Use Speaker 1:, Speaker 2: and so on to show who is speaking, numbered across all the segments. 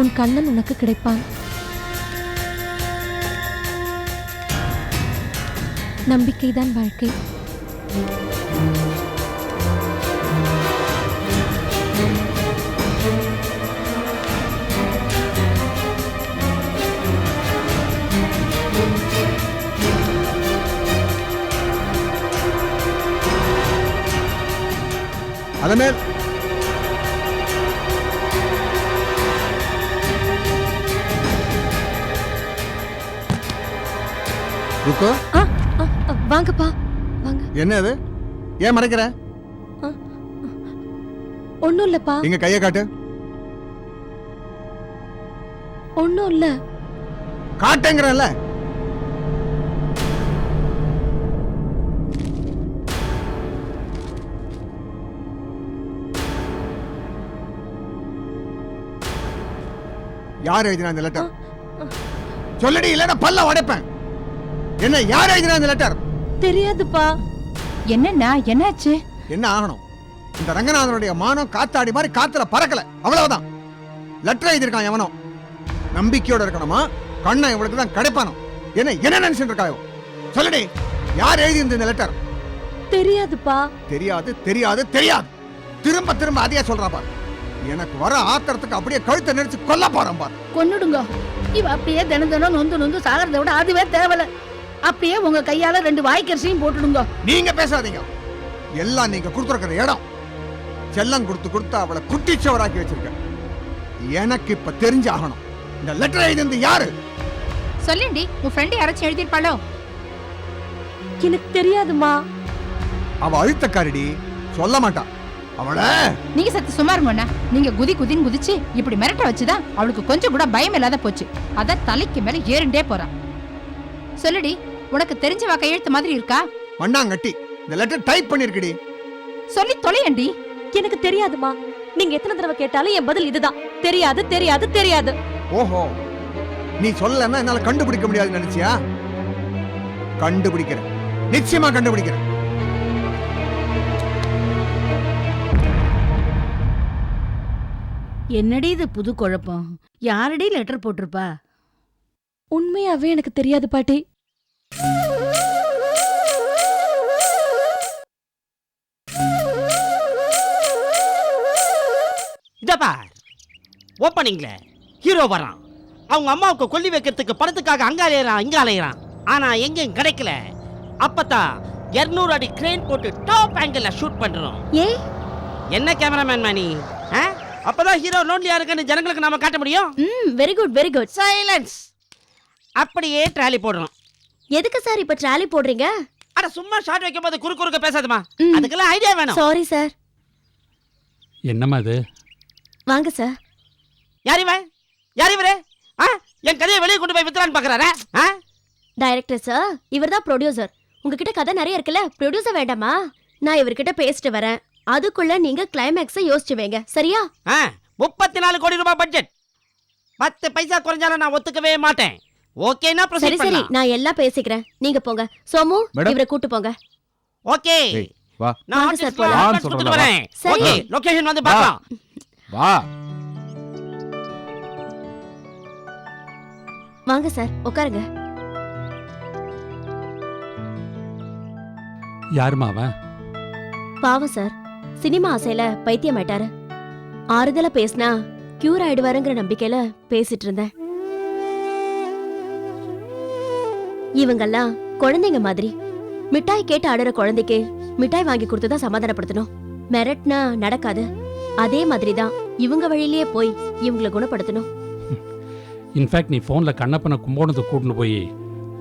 Speaker 1: உன் கண்ணன் உனக்கு கிடைப்பான். நம்பிக்கைதான் வாழ்க்கை.
Speaker 2: அதமேல் ருக்கோ?
Speaker 1: வாங்கப்பா. வாங்க.
Speaker 2: என்ன அது ஏன் மறைக்கிற?
Speaker 1: ஒன்றும் இல்லப்பா
Speaker 2: இங்க கையை காட்டு.
Speaker 1: ஒன்றும் இல்லை
Speaker 2: காட்டுங்கிறல்ல. யார் எழுதினா இந்த லெட்டர் சொல்லடி இல்லைன்னா பல்ல உடைப்பேன். என்ன யார் எழுதினா இந்த லெட்டர்
Speaker 1: தெரியாதுப்பா.
Speaker 3: என்னண்ணா என்னாச்சு?
Speaker 2: என்ன ஆகணும்? இந்த ரங்கநாதனுடைய மானம் காத்தாடி மாதிரி காத்துல பறக்கல. அவ்வளவுதான். லெட்டர் எழுதியிருக்கான் எவனோ. நம்பிக்கையோட இருக்கணுமா? கண்ணன் இவளுக்கு தான் கிடைப்பானோ? என்ன என்ன நினைச்சிட்டு இருக்காயோ? சொல்லுடி யார் எழுதி இந்த லெட்டர்
Speaker 1: தெரியாதுப்பா.
Speaker 2: தெரியாது தெரியாது தெரியாது. திரும்ப திரும்ப அதையே சொல்றா பாரு. எனக்கு வர ஆத்திரத்துக்கு அப்படியே கழுத்தை நெரிச்சு கொல்ல போறேன் பாரு.
Speaker 4: கொன்னுடுங்க. இவ அப்படியே தினம் தினம் நொந்து நொந்து சாகிறத விட அதுவே தேவல. அப்படியே உங்க கையால ரெண்டு வாய்க்கரிசியும் போட்டுடுங்க.
Speaker 2: நீங்க பேசாதீங்க. எல்லாம் நீங்க கொடுத்துருக்கிற இடம். செல்லம் கொடுத்து கொடுத்து அவளை குட்டிச்சவராக்கி வச்சிருக்க. எனக்கு இப்ப தெரிஞ்சாகணும். இந்த லெட்டர் எழுதினது யாரு?
Speaker 3: சொல்லேண்டி உன் ஃப்ரெண்டு யாராச்சும் எழுதியிருப்பாளோ?
Speaker 1: எனக்கு தெரியாதுமா
Speaker 2: அவ அழுத்தக்காரடி. சொல்ல மாட்டா. அவளை.
Speaker 3: நீங்க சத்து சும்மா இருங்கண்ணா நீங்க குதி குதின்னு குதிச்சு இப்படி மிரட்ட வச்சுதான் அவளுக்கு கொஞ்சம் கூட பயம் இல்லாத போச்சு. அதான் தலைக்கு மேல ஏறிண்டே போறா. சொல்லுடி உனக்கு தெரிஞ்சவா கையெழுத்து மாதிரி இருக்கா?
Speaker 2: மண்ணாங்கட்டி இந்த லெட்டர் டைப் பண்ணிருக்கடி.
Speaker 3: சொல்லி தொலையண்டி.
Speaker 1: எனக்கு தெரியாதுமா. நீங்க எத்தனை தடவை கேட்டாலும் என் பதில் இதுதான். தெரியாது தெரியாது தெரியாது.
Speaker 2: ஓஹோ. நீ சொல்லலன்னா என்னால கண்டுபிடிக்க முடியாதுன்னு நினைச்சியா? கண்டுபிடிக்கிறேன். நிச்சயமா கண்டுபிடிக்கிறேன்.
Speaker 4: என்னடி இது புது குழப்பம்? யாரடி லெட்டர் போட்டிருப்பா?
Speaker 1: உண்மையாவே எனக்கு தெரியாது பாட்டி.
Speaker 5: இத பார். ஓப்பனிங்ல ஹீரோ வரான் அவங்க அம்மாவுக்கு கொல்லி வைக்கிறதுக்கு படத்துக்காக அங்க அலையறான் இங்க அலையறான். ஆனா எங்கேயும் கிடைக்கல. அப்பதான் 200 அடி கிரேன் போட்டு டாப் ஆங்கிள் ஷூட் பண்றோம்.
Speaker 1: ஏ
Speaker 5: என்ன கேமராமேன் மணி? அப்பதான் ஹீரோ லோன்லியா இருக்குன்னு ஜனங்களுக்கு நாம காட்ட முடியும்?
Speaker 6: ம் very good very good
Speaker 5: silence அப்படியே ட்ராலி போடுறோம்.
Speaker 6: எதுக்கு சார் இப்ப ட்ராலி போடுறீங்க?
Speaker 5: அட சும்மா ஷாட் வைக்கும் போது குறு குறுக்க பேசாதமா
Speaker 6: ம்.
Speaker 5: அதுக்கெல்லாம் ஐடியா வேணும்.
Speaker 6: சாரி சார்
Speaker 7: என்னம்மா இது?
Speaker 6: வாங்க சார்
Speaker 5: யார் இவன்? யார் இவரு? ஆ? என் கதையை வெளியே கொண்டு போய் வித்துறான்னு பாக்குறாரா? ஆ?
Speaker 6: டைரக்டர் சார் இவர் தான் ப்ரொடியூசர் உங்ககிட்ட கதை நிறைய இருக்குல்ல? ப்ரொடியூசர் வேண்டாமா? நான் இவர்கிட்ட பேசிட்டு வரேன். அதுக்குள்ள நீங்க கிளைமேக்ஸை யோசிச்சு வைங்க. சரியா?
Speaker 5: ஆ. முப்பத்தி நாலு கோடி ரூபாய் பட்ஜெட் பத்து பைசா குறைஞ்சாலும் நான் ஒத்துக்கவே மாட்டேன். ஓகேனா
Speaker 6: சரி
Speaker 5: ப்ரொசீட்
Speaker 6: சரி.
Speaker 5: பண்ணலாம்.
Speaker 6: நான் எல்லாம் பேசிக்கிறேன். நீங்க போங்க. சோமு
Speaker 2: மேடம்.
Speaker 6: இவரை கூட்டு போங்க.
Speaker 5: ஓகே.
Speaker 2: ஏய், வா.
Speaker 5: நான்
Speaker 6: வாங்க சார், போலாம்.
Speaker 5: கொடுத்துட்டு வரேன்.
Speaker 6: சரி.
Speaker 5: ஓகே லொகேஷன் வந்து பார்க்கலாம்.
Speaker 2: வா.
Speaker 6: வாங்க சார் உட்காருங்க.
Speaker 7: யாரும்மா அவன்?
Speaker 6: பாவம் சார். சினிமா ஆசையில பைத்தியம் ஆயிட்டாரு ஆறுதலா பேசினா கியூர் ஆயிடுவாருங்கிற நம்பிக்கையில பேசிட்டு இருந்தேன். இவங்கெல்லாம் குழந்தைங்க மாதிரி. மிட்டாய் கேட்டு ஆடுற குழந்தைக்கு மிட்டாய் வாங்கி கொடுத்து தான் சமாதானப்படுத்தணும். மிரட்னா நடக்காது. அதே மாதிரி தான் இவங்க வழியிலேயே போய் இவங்களை குணப்படுத்தணும்.
Speaker 7: இன்ஃபேக்ட் நீ ஃபோனில் கண்ணப்பனை கும்போணத்துக்கு கூட்டின்னு போய்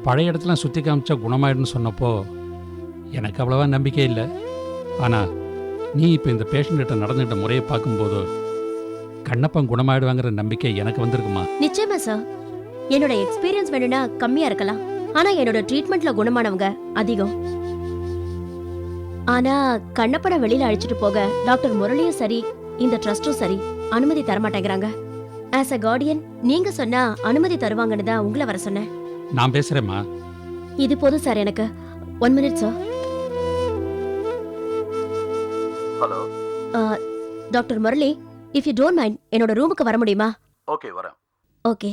Speaker 7: பழைய இடத்துல சுற்றி காமிச்சா குணமாயிடும்னு சொன்னப்போ எனக்கு அவ்வளவா நம்பிக்கை இல்லை. ஆனால் நீ இப்போ இந்த பேஷண்ட்கிட்ட நடந்துகிட்ட முறையை பார்க்கும்போது கண்ணப்பன் குணமாயிடுவாங்கிற நம்பிக்கை எனக்கு வந்திருக்குமா?
Speaker 6: நிச்சயமா சார் என்னோட எக்ஸ்பீரியன்ஸ் வேணும்னா கம்மியா இருக்கலாம். ஆனா என்னோட ட்ரீட்மெண்ட்ல குணமானவங்க அதிகம். ஆனா கண்ணப்பனை வெளியில அழைச்சிட்டு போக டாக்டர் முரளியும் சரி இந்த ட்ரஸ்டும் சரி அனுமதி தர மாட்டேங்கிறாங்க ஆஸ் அ கார்டியன் நீங்க சொன்னா அனுமதி தருவாங்கன்னு தான் உங்களை வர சொன்னேன்.
Speaker 7: நான் பேசுகிறேம்மா
Speaker 6: இது போதும் சார் எனக்கு. One minute sir
Speaker 8: hello
Speaker 6: doctor Murali if you don't mind என்னோட ரூமுக்கு வர முடியுமா?
Speaker 8: ஓகே வரேன்.
Speaker 6: ஓகே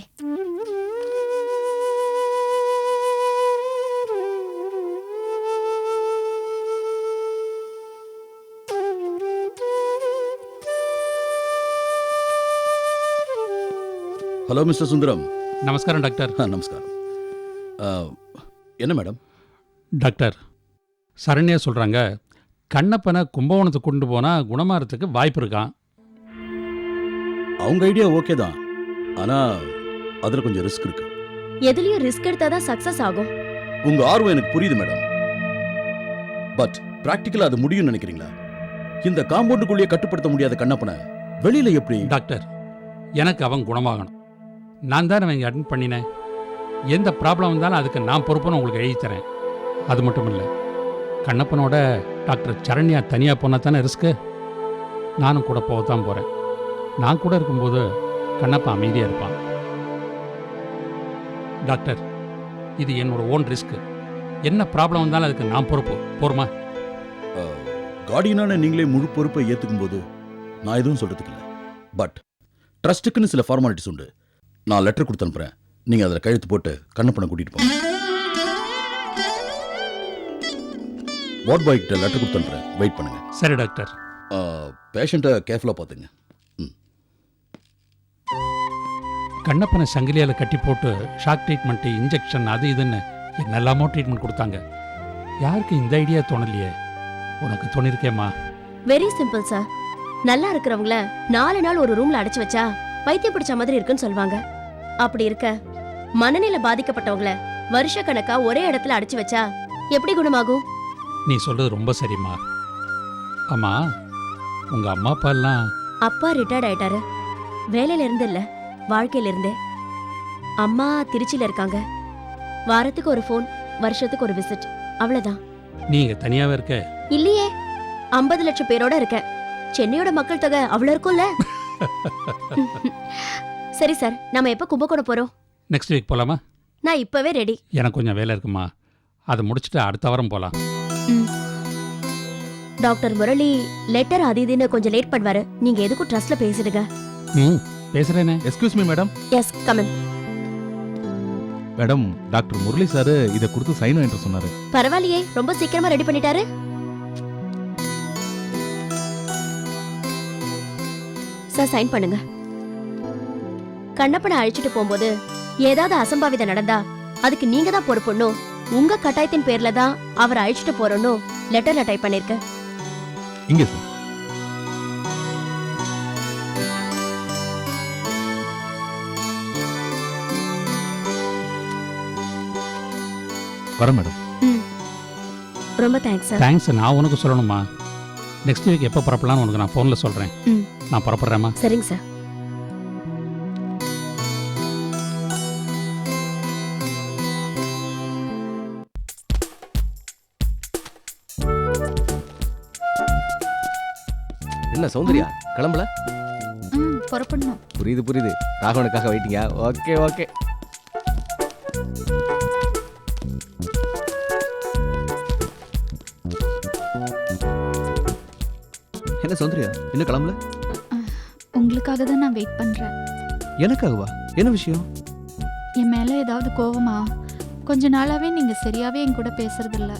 Speaker 8: ஹலோ மிஸ்டர் சுந்தரம்
Speaker 7: நமஸ்காரம் டாக்டர்
Speaker 8: ஆ நமஸ்காரம் ஆ, என்ன மேடம்
Speaker 7: டாக்டர் சரண்யா சொல்கிறாங்க கண்ணப்பனை கும்பகோணத்துக்கு கொண்டு போனால் குணமாகறதுக்கு வாய்ப்பு இருக்கான்
Speaker 8: அவங்க ஐடியா ஓகே தான். ஆனால் அதில் கொஞ்சம் ரிஸ்க் இருக்கு.
Speaker 6: எதுலயும் ரிஸ்க் எடுத்தாதான் சக்சஸ் ஆகும்.
Speaker 8: உங்க ஆர்வம் எனக்கு புரியுது மேடம் பட் பிராக்டிக்கலா அது முடியும்னு நினைக்கிறீங்களா? இந்த காம்பவுண்டுக்குள்ளேயே கட்டுப்படுத்த முடியாத கண்ணப்பனை வெளியில எப்படி?
Speaker 7: டாக்டர் எனக்கு அவன் குணமாகணும். நான் தான் அவன் அட்மிட் பண்ணினேன். எந்த ப்ராப்ளம் வந்தாலும் அதுக்கு நான் பொறுப்புன்னு உங்களுக்கு எழுதி தரேன். அது மட்டும் இல்லை கண்ணப்பனோட டாக்டர் சரண்யா தனியாக போனால் தானே ரிஸ்க்கு நானும் கூட போக தான் போகிறேன் நான் கூட இருக்கும்போது கண்ணப்பன் அமைதியாக இருப்பான். டாக்டர் இது என்னோட ஓன் ரிஸ்க்கு என்ன ப்ராப்ளம் வந்தாலும் அதுக்கு நான் பொறுப்பு. போருமா?
Speaker 8: கார்டியனான நீங்களே முழு பொறுப்பை ஏற்றுக்கும் போது நான் எதுவும் சொல்கிறதுக்கு இல்லை. பட் ட்ரஸ்ட்டுக்குன்னு சில ஃபார்மாலிட்டிஸ் உண்டு. நான் லெட்டர் கொடுத்து அனுப்புறேன் நீங்க அதில் கழுத்து போட்டு கண்ணப்பனை கூட்டிட்டு போங்க. வார்ட் பாய் கிட்ட லெட்டர் கொடுத்து அனுப்புறேன் வெயிட் பண்ணுங்க.
Speaker 7: சரி டாக்டர்
Speaker 8: பேஷண்ட்டை கேர்ஃபுல்லாக பார்த்துங்க.
Speaker 7: கண்ணப்பனை சங்கிலியால் கட்டி போட்டு ஷாக் ட்ரீட்மெண்ட்டு இன்ஜெக்ஷன் அது இதுன்னு என்னெல்லாமோ ட்ரீட்மெண்ட் கொடுத்தாங்க. யாருக்கு இந்த ஐடியா தோணலையே? உனக்கு தோணிருக்கேம்மா.
Speaker 6: வெரி சிம்பிள் சார் நல்லா இருக்கிறவங்கள நாலு நாள் ஒரு ரூம்ல அடைச்சு வச்சா பைத்தியம் பிடிச்ச மாதிரி இருக்குன்னு சொல்லுவாங்க அப்படி இருக்க மனநிலை பாதிக்கப்பட்டவங்கள வருஷ கணக்கா ஒரே இடத்துல அடைச்சு வச்சா எப்படி குணமாகும்?
Speaker 7: நீ சொல்றது ரொம்ப சரிம்மா. அம்மா உங்க அம்மா அப்பா எல்லாம்
Speaker 6: அப்பா ரிட்டையர்ட் ஆயிட்டாரு. வேலையில இருந்து இல்ல வாழ்க்கையில இருந்தே. அம்மா திருச்சியில இருக்காங்க. வாரத்துக்கு ஒரு ஃபோன் வருஷத்துக்கு ஒரு விசிட் அவ்வளவுதான்.
Speaker 7: நீங்க தனியாவே இருக்க?
Speaker 6: இல்லையே ஐம்பது லட்சம் பேரோட இருக்க சென்னையோட மக்கள் தொகை அவ்வளவு இருக்கும்ல? சரி சார். நம்ம எப்ப கும்பகோணம் போறோம்?
Speaker 7: நெக்ஸ்ட் வீக் போலாமா?
Speaker 6: நான் இப்பவே ரெடி
Speaker 7: எனக்கு கொஞ்சம் வேலை இருக்குமா? அதை முடிச்சுட்டு அடுத்த வாரம் போலாம்.
Speaker 6: டாக்டர் முரளி லெட்டர் அது இதுன்னு கொஞ்சம் லேட் பண்ணுவாரு. நீங்க எதுக்கும் ட்ரஸ்ட்ல பேசிடுங்க.
Speaker 7: ம் பேசுறேனே.
Speaker 9: Excuse me madam
Speaker 6: yes come on
Speaker 9: madam doctor Murali sir இதை கொடுத்து சைன் வாங்கிட்டு சொன்னாரு.
Speaker 6: பரவாயில்லையே ரொம்ப சீக்கிரமா ரெடி பண்ணிட்டாரு. சார் சைன் பண்ணுங்க. கண்ணப்பனை அழிச்சிட்டு போகும்போது ஏதாவது அசம்பாவிதம் நடந்தா அதுக்கு நீங்க தான் பொறுப்புன்னும் உங்க கட்டாயத்தின் பேர்ல தான் அவரை அழிச்சிட்டு போறோன்னு லெட்டர்ல டைப் பண்ணிருக்கேன்.
Speaker 9: இங்க சார். வரேன் மேடம்.
Speaker 6: ரொம்ப தேங்க்ஸ் சார்.
Speaker 7: தேங்க்ஸ் நான் உனக்கு சொல்லணுமா? நெக்ஸ்ட் வீக் எப்போ புறப்படலாம்னு உனக்கு நான் ஃபோனில் சொல்கிறேன். நான் புறப்படுறேம்மா.
Speaker 6: சரிங்க சார்.
Speaker 10: என்ன சௌந்தர்யா கிளம்பல?
Speaker 3: ம் புறப்படணும்.
Speaker 10: புரியுது புரியுது. ராகவனுக்காக வெயிட்டிங்க. Okay okay. என்ன சௌந்தர்யா இன்னும் கிளம்பல?
Speaker 3: உங்களுக்காக தான் நான் வெயிட் பண்றேன்.
Speaker 10: எனக்காகவா? என்ன விஷயம்?
Speaker 3: என் மேல ஏதாவது கோவமா? கொஞ்ச நாளாவே நீங்க சரியாவே என் கூட பேசுறது இல்ல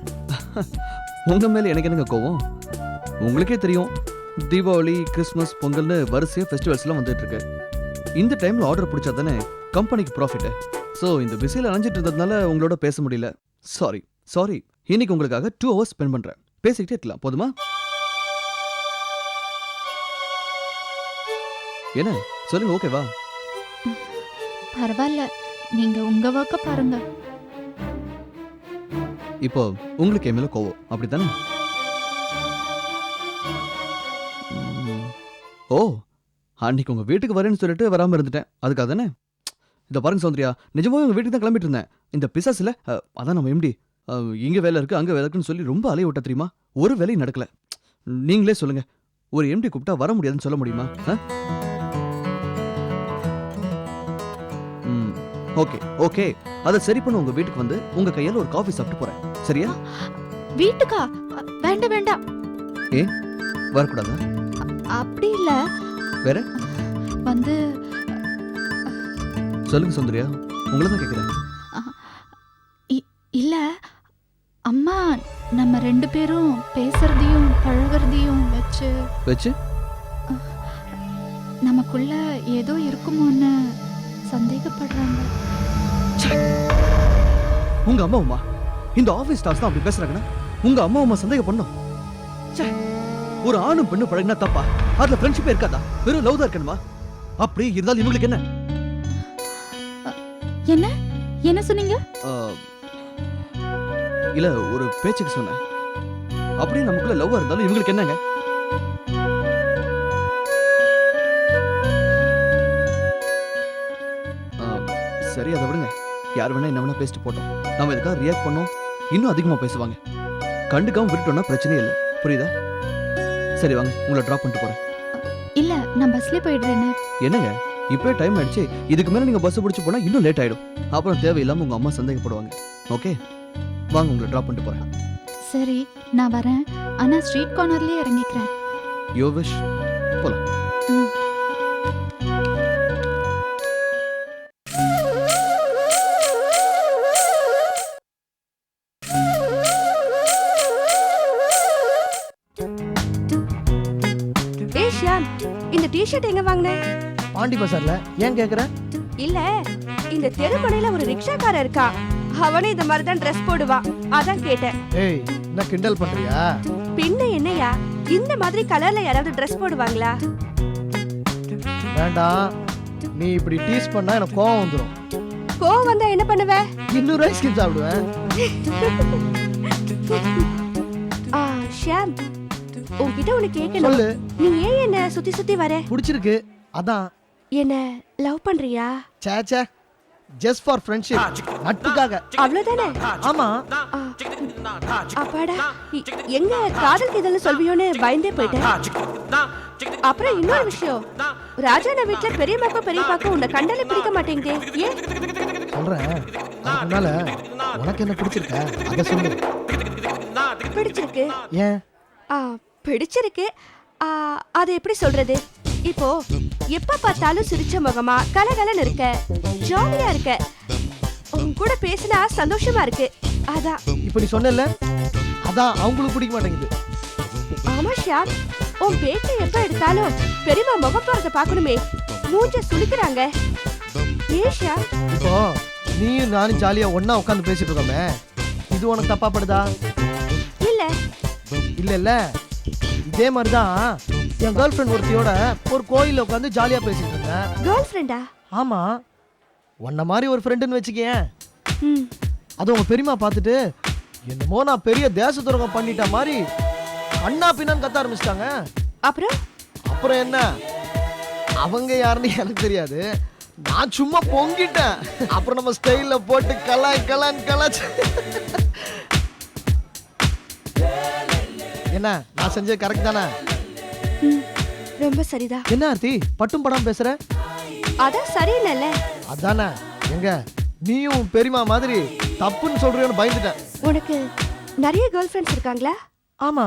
Speaker 10: உங்க மேல எனக்கு என்னங்க கோவம்? உங்களுக்கே தெரியும் தீபாவளி கிறிஸ்மஸ் பொங்கல்னு வரிசையா ஃபெஸ்டிவல்ஸ்லாம் வந்துட்டு இருக்கு. இந்த டைம்ல ஆர்டர் பிடிச்சா தானே கம்பெனிக்கு ப்ராஃபிட் ஸோ இந்த பிஸியில் அலைஞ்சிட்டு இருந்ததுனால உங்களோட பேச முடியல. சாரி சாரி இன்னைக்கு உங்களுக்காக டூ ஹவர்ஸ் ஸ்பெண்ட் பண்றேன். பேசிக்கிட்டே இருக்கலாம். போதுமா? என்ன? சொல்லுங்க ஓகேவா
Speaker 3: பரவாயில்ல நீங்க உங்க ஒர்க்க பாருங்க.
Speaker 10: இப்போ உங்களுக்கு என் மேல கோவம். அப்படித்தானே. ஓ அன்னைக்கு உங்க வீட்டுக்கு வரேன்னு சொல்லிட்டு வராம இருந்துட்டேன். அதுக்காக தானே? இதை பாருங்க சௌந்தர்யா. நிஜமாவே உங்க வீட்டுக்கு தான் கிளம்பிட்டு இருந்தேன். இந்த பிசாஸ்ல அஹ், அதான் நம்ம எம்டி இங்க வேலை இருக்கு அங்க வேலை இருக்குன்னு சொல்லி ரொம்ப அலைய விட்ட தெரியுமா? ஒரு வேலையும் நடக்கல. நீங்களே சொல்லுங்க. ஒரு எம்டி கூப்பிட்டா வர முடியாதுன்னு சொல்ல முடியுமா? Okay okay. அதை சரி பண்ண உங்க வீட்டுக்கு வந்து உங்க கையால ஒரு காஃபி சாப்பிட்டு போறேன். சரியா?
Speaker 3: வீட்டுக்கா? வேண்டாம் வேண்டாம்.
Speaker 10: வரக்கூடாதா?
Speaker 3: அப்படி இல்ல.
Speaker 10: வேற?
Speaker 3: வந்து
Speaker 10: சொல்லுங்க சௌந்தர்யா உங்களை தான் கேட்குறேன்
Speaker 3: இல்ல. அம்மா நம்ம ரெண்டு பேரும் பேசுறதையும் பழகுறதையும் வச்சு
Speaker 10: வச்சு?
Speaker 3: நமக்குள்ள ஏதோ இருக்குமோன்னு சந்தேகப்படுறாங்க.
Speaker 10: உங்க அம்மா அம்மா இந்த ஆபீஸ் ஸ்டாஃப்ஸ் தான் அப்படி பேசுறாங்கன்னா உங்க அம்மா அம்மா சந்தேகம் பண்ணும். ஒரு ஆணும் பெண்ணும் பழகினா தப்பா? அதுல ஃப்ரெண்ட்ஷிப்பே இருக்காதா? வெறும் லவ் தான் இருக்கணுமா? அப்படி இருந்தாலும் இவங்களுக்கு என்ன?
Speaker 3: என்ன? என்ன சொன்னீங்க?
Speaker 10: இல்ல ஒரு பேச்சுக்கு சொன்னேன். அப்படியே நமக்குள்ள லவ்வா இருந்தாலும் இவங்களுக்கு என்னங்க? சரி அதை விடுங்க. யார் வேணா என்ன வேணா பேசிட்டு போட்டோம். நம்ம இதுக்காக ரியாக்ட் பண்ணோம்? இன்னும் அதிகமா பேசுவாங்க. கண்டுக்காம விட்டுட்டோம்னா பிரச்சனையே இல்லை. புரியுதா? சரி வாங்க. உங்களை ட்ராப் பண்ணிட்டு போறேன்.
Speaker 3: இல்ல நான் பஸ்ல போயிடுறேன்னு
Speaker 10: என்னங்க? இப்பவே டைம் ஆயிடுச்சு. இதுக்கு மேல நீங்க பஸ் பிடிச்சு போனா இன்னும் லேட் ஆயிடும். அப்புறம் தேவையில்லாம உங்க அம்மா சந்தேகப்படுவாங்க. ஓகே வாங்க உங்களை ட்ராப் பண்ணிட்டு போறேன்.
Speaker 3: சரி நான் வரேன். ஆனா ஸ்ட்ரீட் கார்னர்லயே இறங்கிக்கிறேன்.
Speaker 10: யோ விஷ் போலாம்.
Speaker 1: டிஷர்ட் எங்க வாங்கின?
Speaker 11: பாண்டி பசார்ல ஏன் கேக்குற?
Speaker 1: இல்ல இந்த தெருமுனையில ஒரு ரிக்ஷாக்காரன் இருக்கா. அவனே இந்த மாதிரி தான் ட்ரெஸ் போடுவான் அதான் கேட்டேன்.
Speaker 11: ஏய் என்ன கிண்டல் பண்றியா?
Speaker 1: பின்ன என்னையா இந்த மாதிரி கலர்ல யாராவது ட்ரெஸ் போடுவாங்களா?
Speaker 11: வேண்டாம் நீ இப்படி டீஸ் பண்ணா எனக்கு கோவம் வந்துடும்
Speaker 1: கோவம் வந்தா என்ன பண்ணுவ?
Speaker 11: இன்னொரு ஐஸ்கிரீம் சாப்பிடுவேன்.
Speaker 1: ஆ ஷியாம் உன்கிட்ட ஒண்ணு கேட்கணும்
Speaker 11: சொல்லு
Speaker 1: நீ ஏன் என்ன சுத்தி சுத்தி வர
Speaker 11: பிடிச்சிருக்கு அதான்
Speaker 1: என்ன லவ் பண்றியா
Speaker 11: சே சே ஜஸ்ட் ஃபார் ஃப்ரெண்ட்ஷிப் நட்புக்காக
Speaker 1: அவ்வளவுதானே
Speaker 11: ஆமா
Speaker 1: அப்பாடா எங்க காதல் கிதல்னு சொல்வியோன்னு பயந்தே போயிட்டேன் அப்புறம் இன்னொரு விஷயம் ராஜான வீட்ல பெரியம்மாக்கும் பெரியப்பாக்கும் உன்னை கண்டாலே பிடிக்க மாட்டேங்குதே ஏன்
Speaker 11: சொல்றேன் அதுக்கு முன்னால உனக்கு என்ன பிடிச்சிருக்க அத சொல்லு
Speaker 1: பிடிச்சிருக்கு
Speaker 11: ஏன்
Speaker 1: ஆ பிடிச்சிருக்கு. அது எப்படி சொல்றது? இப்போ எப்ப பார்த்தாலும் சிரிச்ச முகமா கலகலன்னு இருக்க ஜாலியா இருக்க. உன் கூட பேசினா சந்தோஷமா இருக்கு. அதான்.
Speaker 11: இப்ப நீ சொன்னல அதான் அவங்களுக்கு பிடிக்க மாட்டேங்குது.
Speaker 1: ஆமா ஷாம் உன் பேச்சை எப்ப எடுத்தாலும் பெரியம்மா முகம் போறத பார்க்கணுமே. மூஞ்ச சுளிக்கிறாங்க. ஏன் ஷாம்
Speaker 11: இப்போ நீயும் நானும் ஜாலியா ஒண்ணா உட்காந்து பேசிட்டு இருக்கோமே. இது உனக்கு தப்பா படுதா
Speaker 1: இல்ல.
Speaker 11: இல்ல இல்ல. இதே மாதிரிதான் என் கேர்ள் ஃப்ரெண்ட் ஒருத்தியோட ஒரு கோயில்ல உட்காந்து ஜாலியா பேசிட்டு இருந்தேன்.
Speaker 1: கேர்ள் ஃப்ரெண்டா
Speaker 11: ஆமா. உன்ன மாதிரி ஒரு ஃப்ரெண்டுன்னு வச்சுக்கேன் அது உங்க பெரியம்மா பார்த்துட்டு என்னமோ நான் பெரிய தேச துரோகம் பண்ணிட்ட மாதிரி அண்ணா பின்னான்னு கத்த ஆரம்பிச்சிட்டாங்க.
Speaker 1: அப்புறம்?
Speaker 11: அப்புறம் என்ன? அவங்க யாருன்னு எனக்கு தெரியாது. நான் சும்மா பொங்கிட்டேன். அப்புறம் நம்ம ஸ்டைல்ல போட்டு கலாய் கலான் கலாச்சு என்ன? நான் செஞ்சது கரெக்ட் தானே?
Speaker 1: ரொம்ப சரிதா.
Speaker 11: என்ன ஆர்த்தி? பட்டும் படம் பேசுற?
Speaker 1: அதான் சரியில்லைல்ல.
Speaker 11: அதானே? எங்க? நீயும் பெரியம்மா மாதிரி தப்புன்னு சொல்றியோன்னு பயந்துட்டேன்.
Speaker 1: உனக்கு நிறைய கேர்ள் ஃப்ரெண்ட்ஸ் இருக்காங்களா?
Speaker 11: ஆமா.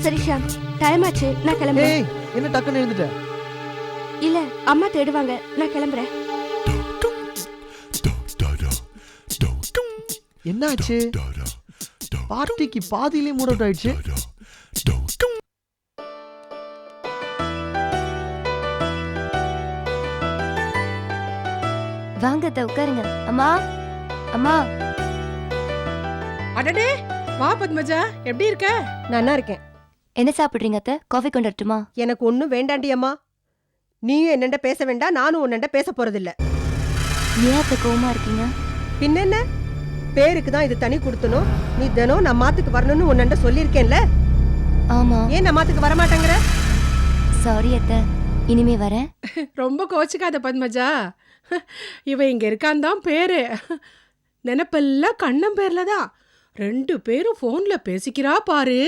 Speaker 1: சரி ஷாம் டைம் ஆச்சு. நான் கிளம்புறேன்.
Speaker 11: ஏய் என்ன டக்குன்னு எழுந்துட்ட?
Speaker 1: இல்ல அம்மா தேடுவாங்க. நான் கிளம்புறேன்.
Speaker 11: என்னாச்சு? பார்ட்டிக்கு பாதியிலே மூட் அவுட் ஆயிடுச்சு
Speaker 6: வாங்க அத்தை, உட்காருங்க. அம்மா அம்மா.
Speaker 12: அடடே வா பத்மஜா எப்படி இருக்க?
Speaker 13: நல்லா இருக்கேன்.
Speaker 6: என்ன சாப்பிடுறீங்க அத்தை? காஃபி கொண்டு வரட்டுமா?
Speaker 13: எனக்கு ஒன்றும் வேண்டாண்டி அம்மா. நீயும் என்னண்ட பேச வேண்டாம் நானும் உன்னண்ட பேச போறதில்ல.
Speaker 6: ஏன் அத்தை கோவமா இருக்கீங்க?
Speaker 13: பின்னென்ன? பேருக்கு தான் இது தனி கொடுத்தனும் நீ தினம் நம்ம மாத்துக்கு வரணும்னு உன்னண்ட சொல்லியிருக்கேன்ல?
Speaker 6: ஆமா.
Speaker 13: ஏன் நம்ம மாத்துக்கு வர மாட்டேங்கிற
Speaker 6: சாரி அத்தை. இனிமே வரேன்
Speaker 12: ரொம்ப கோச்சிக்காத பத்மஜா. இவ இங்க இருக்கான் தான் பேரு. நினப்பெல்லாம் கண்ணம் பேர்ல தான் ரெண்டு பேரும் போன்ல பேசிக்கிறா பாரு.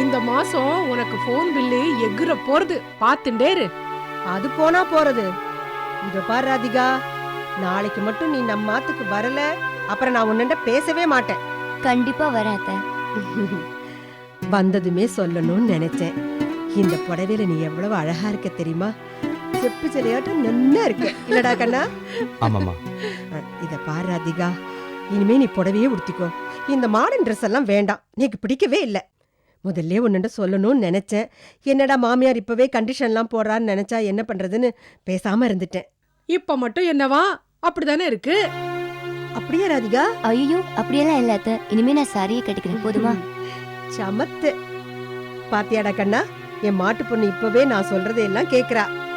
Speaker 12: இந்த மாசம் உனக்கு போன் பில்லு எகுற போறது. பாத்துண்டே இரு.
Speaker 13: அது போனா போறது. இத பாரு ராதிகா நாளைக்கு மட்டும் நீ நம்ம மாத்துக்கு வரல அப்புறம் நான் உன்னண்ட பேசவே மாட்டேன்.
Speaker 6: கண்டிப்பா வராத.
Speaker 13: வந்ததுமே சொல்லணும்னு நினைச்சேன். இந்த புடவையில நீ எவ்வளவு அழகா இருக்க தெரியுமா? செப்பு சிலையாட்டம் நல்லா இருக்க. இல்லடா கண்ணா?
Speaker 9: ஆமாம்மா.
Speaker 13: அஹ், இத பாரு ராதிகா இனிமே நீ புடவையே உடுத்திக்கோ. இந்த மாடர்ன் ட்ரெஸ் எல்லாம் வேண்டாம். எனக்கு பிடிக்கவே இல்லை. முதல்ல உன்னிட்ட சொல்லணும்னு நினைச்சேன். என்னடா மாமியார் இப்பவே கண்டிஷன்லாம் போடுறான்னு நினைச்சா என்ன பண்றதுன்னு பேசாம இருந்துட்டேன்.
Speaker 12: இப்ப மட்டும் என்னவா? அப்படிதானே இருக்கு?
Speaker 13: அப்படியே ராதிகா?
Speaker 6: ஐயோ அப்படியெல்லாம் இல்லாத இனிமே நான் சாரியை கட்டிக்கிறேன். போதுமா?
Speaker 13: சமத்து. பாத்தியாடா கண்ணா என் மாட்டு பொண்ணு இப்பவே நான் சொல்றதையெல்லாம் கேக்குறா.